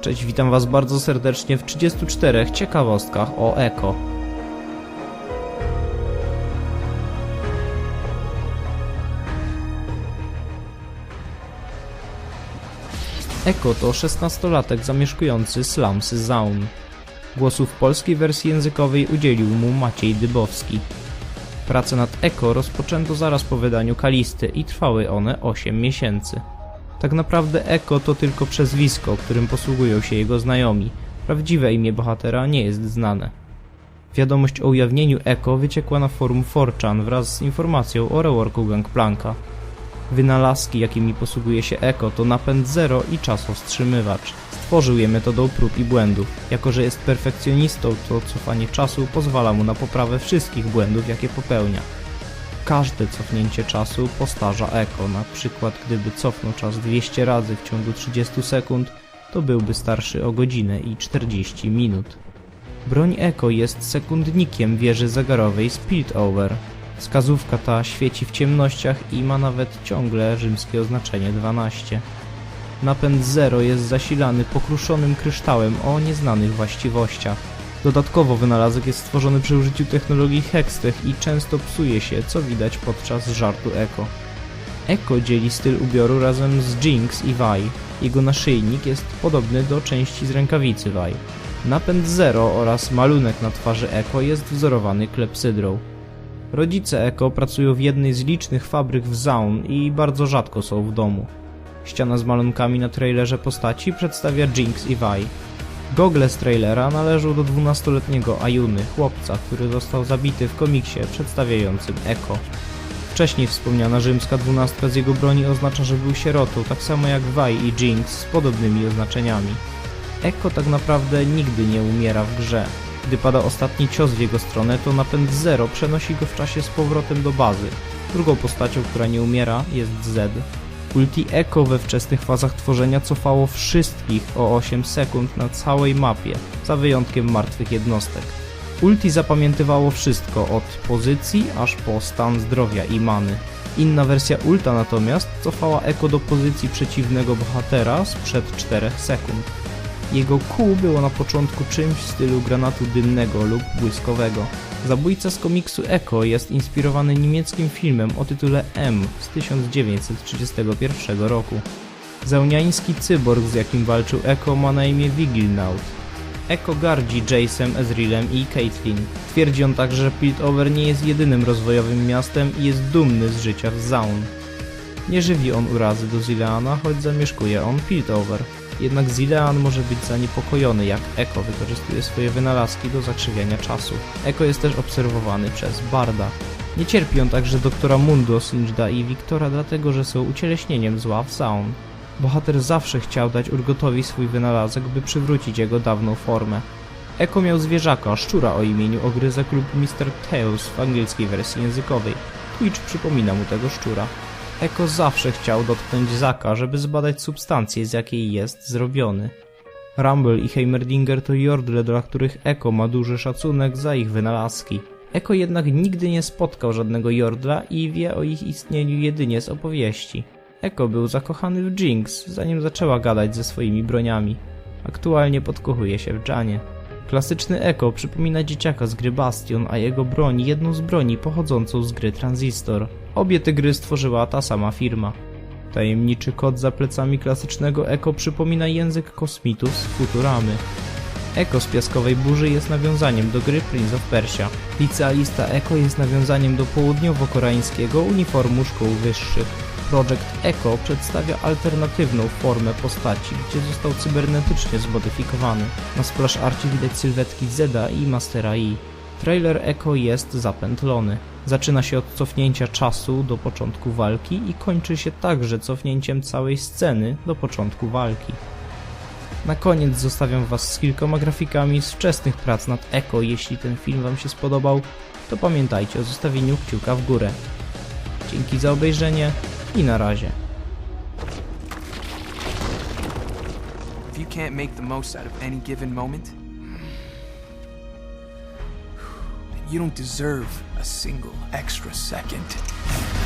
Cześć, witam was bardzo serdecznie w 34 ciekawostkach o eko. Eko to 16-latek zamieszkujący slumsy Zaun. Głosu w polskiej wersji językowej udzielił mu Maciej Dybowski. Prace nad Eko rozpoczęto zaraz po wydaniu Kalisty i trwały one 8 miesięcy. Tak naprawdę Eko to tylko przezwisko, którym posługują się jego znajomi. Prawdziwe imię bohatera nie jest znane. Wiadomość o ujawnieniu Eko wyciekła na forum 4chan wraz z informacją o reworku Gangplanka. Wynalazki, jakimi posługuje się Eko, to napęd zero i czasowstrzymywacz. Stworzył je metodą prób i błędów. Jako, że jest perfekcjonistą, to cofanie czasu pozwala mu na poprawę wszystkich błędów, jakie popełnia. Każde cofnięcie czasu postarza Eko. Na przykład, gdyby cofnął czas 200 razy w ciągu 30 sekund, to byłby starszy o godzinę i 40 minut. Broń Eko jest sekundnikiem wieży zegarowej Spiltover. Wskazówka ta świeci w ciemnościach i ma nawet ciągle rzymskie oznaczenie 12. Napęd Zero jest zasilany pokruszonym kryształem o nieznanych właściwościach. Dodatkowo wynalazek jest stworzony przy użyciu technologii Hextech i często psuje się, co widać podczas żartu Eko. Eko dzieli styl ubioru razem z Jinx i Vi. Jego naszyjnik jest podobny do części z rękawicy Vi. Napęd Zero oraz malunek na twarzy Eko jest wzorowany klepsydrą. Rodzice Eko pracują w jednej z licznych fabryk w Zaun i bardzo rzadko są w domu. Ściana z malunkami na trailerze postaci przedstawia Jinx i Vi. Gogle z trailera należą do 12-letniego Ayuny, chłopca, który został zabity w komiksie przedstawiającym Eko. Wcześniej wspomniana rzymska dwunastka z jego broni oznacza, że był sierotą, tak samo jak Vi i Jinx z podobnymi oznaczeniami. Eko tak naprawdę nigdy nie umiera w grze. Gdy pada ostatni cios w jego stronę, to napęd Zero przenosi go w czasie z powrotem do bazy. Drugą postacią, która nie umiera, jest Z. Ulti Echo we wczesnych fazach tworzenia cofało wszystkich o 8 sekund na całej mapie, za wyjątkiem martwych jednostek. Ulti zapamiętywało wszystko, od pozycji aż po stan zdrowia i many. Inna wersja ulta natomiast cofała Echo do pozycji przeciwnego bohatera sprzed 4 sekund. Jego Q było na początku czymś w stylu granatu dymnego lub błyskowego. Zabójca z komiksu Echo jest inspirowany niemieckim filmem o tytule M z 1931 roku. Zełniański cyborg, z jakim walczył Echo, ma na imię Vigilnaut. Echo gardzi Jace'em, Ezrealem i Caitlyn. Twierdzi on także, że Piltover nie jest jedynym rozwojowym miastem i jest dumny z życia w Zaun. Nie żywi on urazy do Zileana, choć zamieszkuje on Piltover. Jednak Zilean może być zaniepokojony, jak Eko wykorzystuje swoje wynalazki do zakrzywiania czasu. Eko jest też obserwowany przez Barda. Nie cierpi on także doktora Mundo, Singda i Wiktora, dlatego że są ucieleśnieniem zła w Zaun. Bohater zawsze chciał dać Urgotowi swój wynalazek, by przywrócić jego dawną formę. Eko miał zwierzaka, szczura o imieniu Ogryzek lub Mr. Tails w angielskiej wersji językowej. Twitch przypomina mu tego szczura. Eko zawsze chciał dotknąć Zaka, żeby zbadać substancję, z jakiej jest zrobiony. Rumble i Heimerdinger to jordle, dla których Eko ma duży szacunek za ich wynalazki. Eko jednak nigdy nie spotkał żadnego jordla i wie o ich istnieniu jedynie z opowieści. Eko był zakochany w Jinx, zanim zaczęła gadać ze swoimi broniami. Aktualnie podkochuje się w Janie. Klasyczny Eko przypomina dzieciaka z gry Bastion, a jego broń jedną z broni pochodzącą z gry Transistor. Obie te gry stworzyła ta sama firma. Tajemniczy kod za plecami klasycznego Eko przypomina język kosmitów z Futuramy. Eko z Piaskowej Burzy jest nawiązaniem do gry Prince of Persia. Licealista Eko jest nawiązaniem do południowo-koreańskiego uniformu szkół wyższych. Projekt Echo przedstawia alternatywną formę postaci, gdzie został cybernetycznie zmodyfikowany. Na splash arcie widać sylwetki Zeda i Mastera Yi. Trailer Echo jest zapętlony. Zaczyna się od cofnięcia czasu do początku walki i kończy się także cofnięciem całej sceny do początku walki. Na koniec zostawiam Was z kilkoma grafikami z wczesnych prac nad Echo. Jeśli ten film Wam się spodobał, to pamiętajcie o zostawieniu kciuka w górę. Dzięki za obejrzenie i na razie. If you can't make the most out of any given moment, you don't deserve a single extra second.